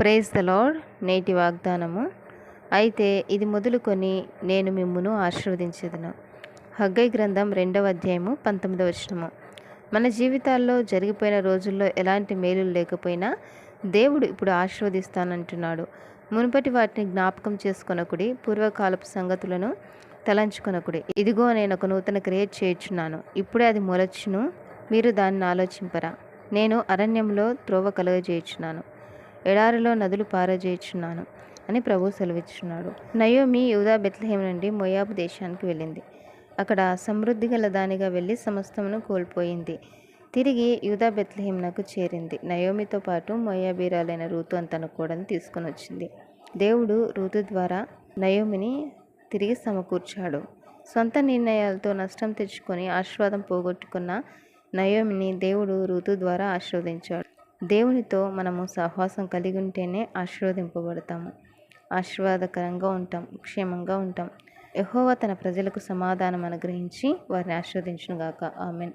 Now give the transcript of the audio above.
Praise the lord నేటి వాగ్దానము. అయితే ఇది మొదలుకొని నేను మిమ్మును ఆశీర్వదించేదను. హగ్గై గ్రంథం రెండవ అధ్యాయము పంతొమ్మిదవ వచనము. మన జీవితాల్లో జరిగిపోయిన రోజుల్లో ఎలాంటి మేలు లేకపోయినా దేవుడు ఇప్పుడు ఆశీర్వదిస్తానంటున్నాడు. మునుపటి వాటిని జ్ఞాపకం చేసుకొనకుడి పూర్వకాలపు సంగతులను తలంచుకొనకుడి. ఇదిగో నేను ఒక నూతన క్రియేట్ చేయుచున్నాను. ఇప్పుడే అది మొలచును మీరు దాన్ని ఆలోచింపరా. నేను అరణ్యంలో త్రోవ కలుగజేయుచున్నాను. ఎడారిలో నదులు పారజేయుచున్నాను అని ప్రభు సెలవిచ్చున్నాడు. నయోమి యూదా బెత్లహేం నుండి మొయాబు దేశానికి వెళ్ళింది. అక్కడ సమృద్ధి గల దానిగా వెళ్ళి సమస్తమును కోల్పోయింది. తిరిగి యూదా బెత్లహేంనకు చేరింది. నయోమితో పాటు మొయాబీరాలైన రూతు అని తన కూడని తీసుకొని వచ్చింది. దేవుడు రూతు ద్వారా నయోమిని తిరిగి సమకూర్చాడు. సొంత నిర్ణయాలతో నష్టం తెచ్చుకొని ఆశీర్వాదం పోగొట్టుకున్న నయోమిని దేవుడు ఋతు ద్వారా ఆశీర్వదించాడు. దేవునితో మనము సహవాసం కలిగి ఉంటేనే ఆశీర్వదింపబడతాము. ఆశీర్వాదకరంగా ఉంటాం క్షేమంగా ఉంటాం. ఎహోవా తన ప్రజలకు సమాధానం అనుగ్రహించి వారిని ఆశీర్వదించునుగాక. ఆమెన్.